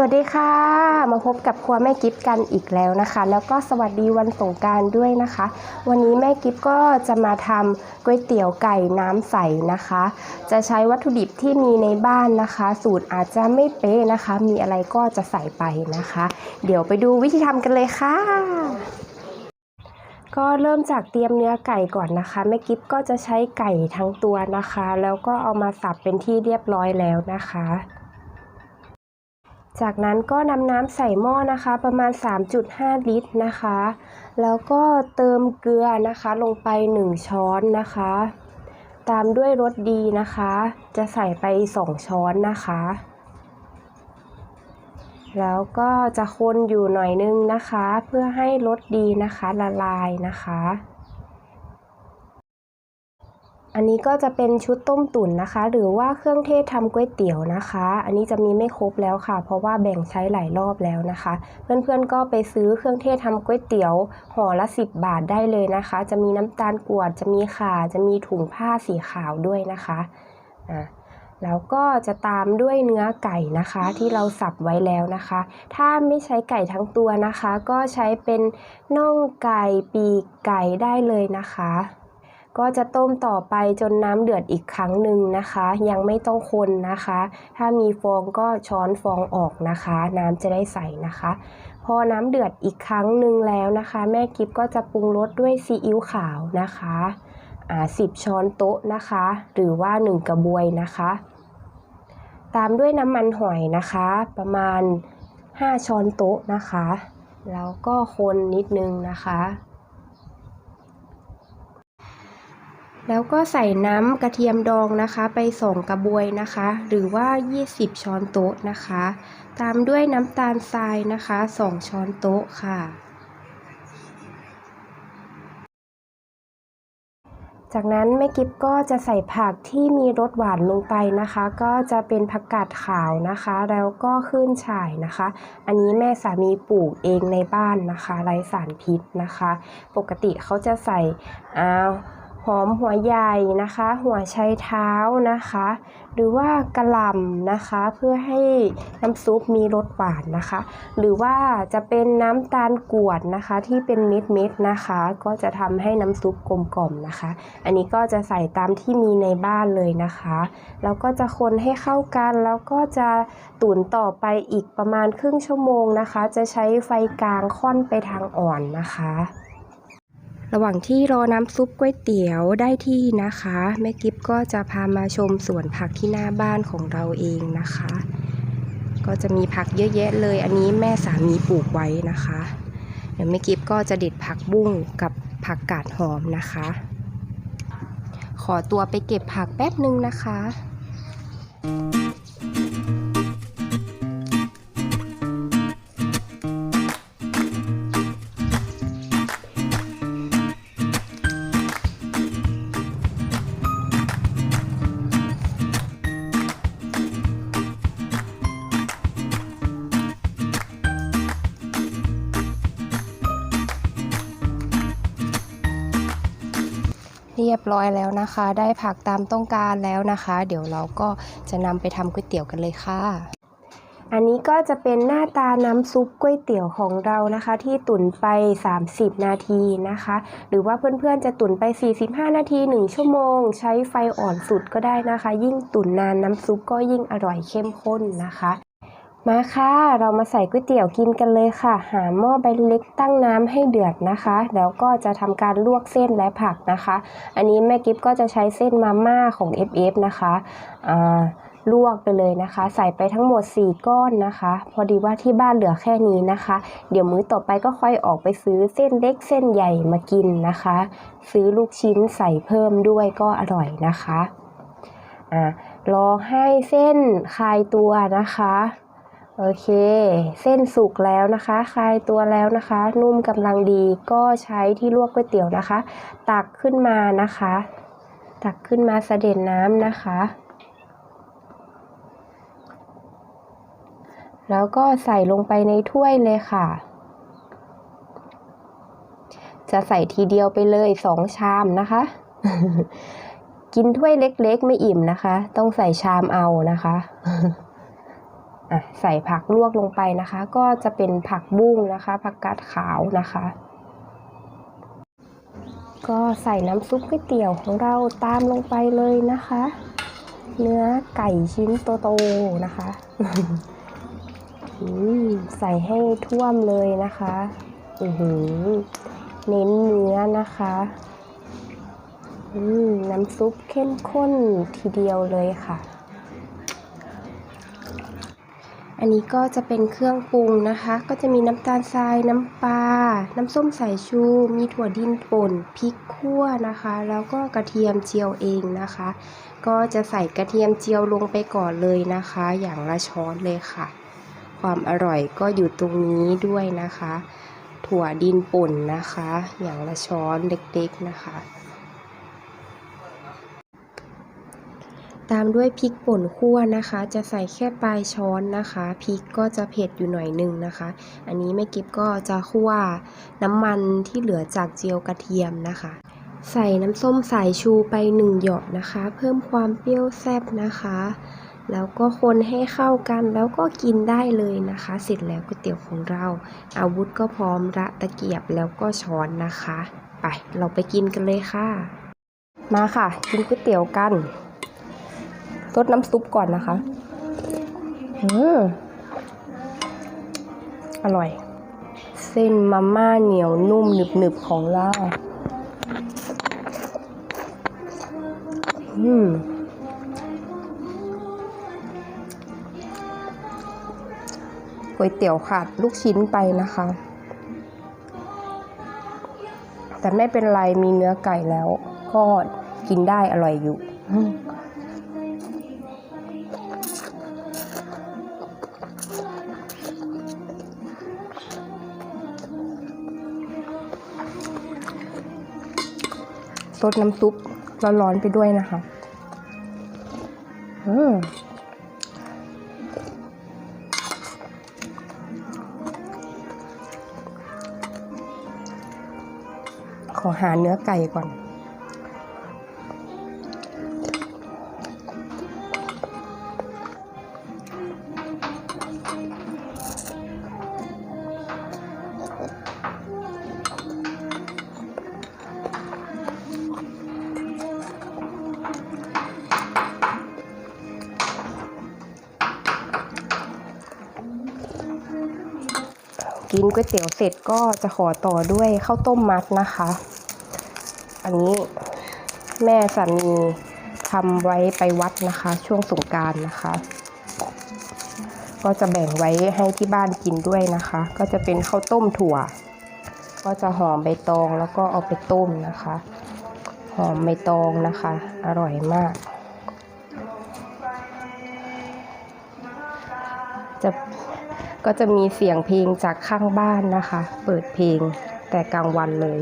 สวัสดีค่ะ มาพบกับครัวแม่กิฟกันอีกแล้วนะคะ แล้วก็สวัสดีวันสงการด้วยนะคะ วันนี้แม่กิฟก็จะมาทำก๋วยเตี๋ยวไก่น้ำใสนะคะ จะใช้วัตถุดิบที่มีในบ้านนะคะ สูตรอาจจะไม่เป๊ะนะคะ มีอะไรก็จะใส่ไปนะคะ เดี๋ยวไปดูวิธีทำกันเลยค่ะ ก็เริ่มจากเตรียมเนื้อไก่ก่อนนะคะแม่กิฟก็จะใช้ไก่ทั้งตัวนะคะ แล้วก็เอามาสับเป็นที่เรียบร้อยแล้วนะคะ จากนั้นก็นำน้ำใส่หม้อนะคะ ประมาณ 3.5 ลิตรนะคะ แล้วก็เติมเกลือนะคะลงไป 1 ช้อนนะคะ ตามด้วยรสดีนะคะ จะใส่ไป 2 ช้อนนะคะ แล้วก็จะคนอยู่หน่อยนึงนะคะ เพื่อให้รสดีนะคะละลายนะคะ อันนี้ก็จะเป็นชุดต้มตุ๋นนะคะ หรือว่าเครื่องเทศทำก๋วยเตี๋ยวนะคะ อันนี้จะมีไม่ครบแล้วค่ะ เพราะว่าแบ่งใช้หลายรอบแล้วนะคะ เพื่อนๆก็ไปซื้อเครื่องเทศทำก๋วยเตี๋ยวห่อละ 10 บาทได้เลยนะคะ จะมีน้ำตาลกวดจะมีข่าจะมีถุงผ้าสีขาวด้วยนะคะอะ แล้วก็จะตามด้วยเนื้อไก่นะคะ ที่เราสับไว้แล้วนะคะ ถ้าไม่ใช้ไก่ทั้งตัวนะคะ ก็ใช้เป็นน่องไก่ปีกไก่ได้เลยนะคะ ก็จะต้มต่อไปจนน้ำเดือดอีกครั้งหนึ่งนะคะ ยังไม่ต้องคนนะคะ ถ้ามีฟองก็ช้อนฟองออกนะคะ น้ำจะได้ใสนะคะ พอน้ำเดือดอีกครั้งหนึ่งแล้วนะคะ แม่กิฟก็จะปรุงรสด้วยซีอิ๊วขาวนะคะ อ่าสิบช้อนโต๊ะนะคะ หรือว่า 1 กระบวยนะคะ ตามด้วยน้ำมันหอยนะคะ ประมาณ 5 ช้อนโต๊ะนะคะ แล้วก็คนนิดนึงนะคะแล้วก็ใส่น้ำกระเทียมดองนะคะไปสองกระบวยนะคะ หรือว่า 20 ช้อนโต๊ะนะคะ ตามด้วยน้ำตาลทรายนะคะ 2 ช้อนโต๊ะค่ะ จากนั้นแม่กิฟก็จะใส่ผักที่มีรสหวานลงไปนะคะ ก็จะเป็นผักกาดขาวนะคะ แล้วก็ขึ้นฉ่ายนะคะ อันนี้แม่สามีปลูกเองในบ้านนะคะไร้สารพิษนะคะ ปกติเขาจะใส่อ้า หอมหัวใหญ่นะคะ หัวไชเท้านะคะ หรือว่ากระหล่ำนะคะ เพื่อให้น้ำซุปมีรสหวานนะคะ หรือว่าจะเป็นน้ำตาลกวดนะคะที่เป็นเม็ดๆนะคะ ก็จะทำให้น้ำซุปกลมกล่อมนะคะ อันนี้ก็จะใส่ตามที่มีในบ้านเลยนะคะ แล้วก็จะคนให้เข้ากันแล้วก็จะตุ๋นต่อไปอีกประมาณครึ่งชั่วโมงนะคะ จะใช้ไฟกลางค่อนไปทางอ่อนนะคะ ระหว่างที่รอน้ำซุปก๋วยเตี๋ยวได้ที่นะคะแม่กิฟก็จะพามาชมสวนผักที่หน้าบ้านของเราเองนะคะ ก็จะมีผักเยอะแยะเลย อันนี้แม่สามีปลูกไว้นะคะ เดี๋ยวแม่กิฟก็จะเด็ดผักบุ้งกับผักกาดหอมนะคะ ขอตัวไปเก็บผักแป๊บนึงนะคะ รียบร้อยแล้วนะคะ ได้ผักตามต้องการแล้วนะคะ เดี๋ยวเราก็จะนำไปทำก๋วยเตี๋ยวกันเลยค่ะอันนี้ก็จะเป็นหน้าตาน้ำซุปก๋วยเตี๋ยวของเรานะคะ ที่ตุ๋นไป 30 นาทีนะคะ หรือว่าเพื่อนๆจะตุ๋นไป 45 นาที 1 ชั่วโมง ใช้ไฟอ่อนสุดก็ได้นะคะ ยิ่งตุ๋นนานน้ำซุปก็ยิ่งอร่อยเข้มข้นนะคะ มาค่ะ เรามาใส่ก๋วยเตี๋ยวกินกันเลยค่ะ หาหม้อใบเล็กตั้งน้ำให้เดือดนะคะ แล้วก็จะทำการลวกเส้นและผักนะคะ อันนี้แม่กิฟก็จะใช้เส้นมาม่าของ FF นะคะลวกไปเลยนะคะ ใส่ไปทั้งหมด 4 ก้อนนะคะ พอดีว่าที่บ้านเหลือแค่นี้นะคะ เดี๋ยวมื้อต่อไปก็ค่อยออกไปซื้อเส้นเล็กเส้นใหญ่มากินนะคะ ซื้อลูกชิ้นใส่เพิ่มด้วยก็อร่อยนะคะอ่ารอให้เส้นคลายตัวนะคะ โอเค เส้นสุกแล้วนะคะ คลายตัวแล้วนะคะ นุ่มกำลังดีก็ใช้ที่ลวกก๋วยเตี๋ยวนะคะ ตักขึ้นมานะคะ ตักขึ้นมาเสด็จน้ำนะคะ แล้วก็ใส่ลงไปในถ้วยเลยค่ะ จะใส่ทีเดียวไปเลยสองชามนะคะ กินถ้วยเล็กๆไม่อิ่มนะคะ ต้องใส่ชามเอานะคะอะ ใส่ผักลวกลงไปนะคะ ก็จะเป็นผักบุ้งนะคะ ผักกาดขาวนะคะ ก็ใส่น้ำซุปก๋วยเตี๋ยวของเราตามลงไปเลยนะคะ เนื้อไก่ชิ้นโตๆนะคะใส่ให้ท่วมเลยนะคะอือหือเน้นเนื้อนะคะน้ำซุปเข้มข้นทีเดียวเลยค่ะ อันนี้ก็จะเป็นเครื่องปรุงนะคะ ก็จะมีน้ำตาลทราย น้ำปลา น้ำส้มสายชู มีถั่วดินป่น พริกขั่วนะคะ แล้วก็กระเทียมเจียวเองนะคะ ก็จะใส่กระเทียมเจียวลงไปก่อนเลยนะคะ อย่างละช้อนเลยค่ะ ความอร่อยก็อยู่ตรงนี้ด้วยนะคะ ถั่วดินป่นนะคะ อย่างละช้อนเล็กๆนะคะ ตามด้วยพริกป่นคั่วนะคะ จะใส่แค่ปลายช้อนนะคะพริกก็จะเผ็ดอยู่หน่อยหนึงนะคะ อันนี้แม่กิฟก็จะคั่วน้ำมันที่เหลือจากเจียวกระเทียมนะคะ ใส่น้ำส้มสายชูไปหนึ่งหยดนะคะ เพิ่มความเปรี้ยวแซ่บนะคะ แล้วก็คนให้เข้ากันแล้วก็กินได้เลยนะคะ เสร็จแล้วก๋วยเตี๋ยวของเรา อาวุธก็พร้อมระตะเกียบแล้วก็ช้อนนะคะ ไปเราไปกินกันเลยค่ะ มาค่ะ กินก๋วยเตี๋ยวกัน รดน้ำซุปก่อนนะคะอืมอร่อย เส้นมาม่าเหนียวนุ่มหนึบๆของเรา อืมก๋วยเตี๋ยวขาดลูกชิ้นไปนะคะ แต่ไม่เป็นไรมีเนื้อไก่แล้ว ก็กินได้อร่อยอยู่ ซดน้ำซุปร้อนๆไปด้วยนะคะอืมขอหาเนื้อไก่ก่อน กินก๋วยเตี๋ยวเสร็จก็จะขอต่อด้วยข้าวต้มมัดนะคะ อันนี้แม่สามีทำไว้ไปวัดนะคะ ช่วงสงการนะคะ ก็จะแบ่งไว้ให้ที่บ้านกินด้วยนะคะ ก็จะเป็นข้าวต้มถั่ว ก็จะหอมใบตองแล้วก็เอาไปต้มนะคะ หอมใบตองนะคะ อร่อยมาก จะ ก็จะมีเสียงเพลงจากข้างบ้านนะคะ เปิดเพลงแต่กลางวันเลย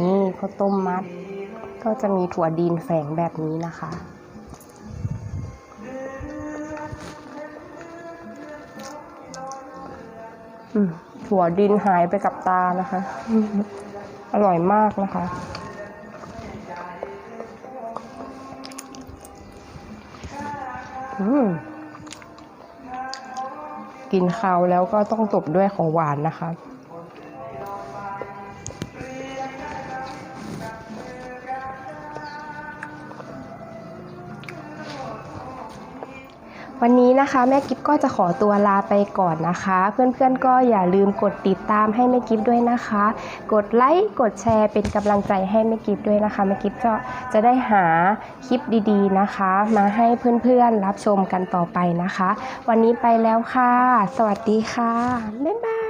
นี่ข้าวต้มมัด ก็จะมีถั่วดินแฝงแบบนี้นะคะถั่วดินหายไปกับตานะคะ อร่อยมากนะคะ อืม กินข้าวแล้วก็ต้องจบด้วยของหวานนะคะ วันนี้นะคะแม่กิฟก็จะขอตัวลาไปก่อนนะคะ เพื่อนๆก็อย่าลืมกดติดตามให้แม่กิฟด้วยนะคะ กดไลค์กดแชร์เป็นกำลังใจให้แม่กิฟด้วยนะคะแม่กิฟก็จะได้หาคลิปดีๆนะคะ มาให้เพื่อนๆรับชมกันต่อไปนะคะ วันนี้ไปแล้วค่ะ สวัสดีค่ะบ๊ายบาย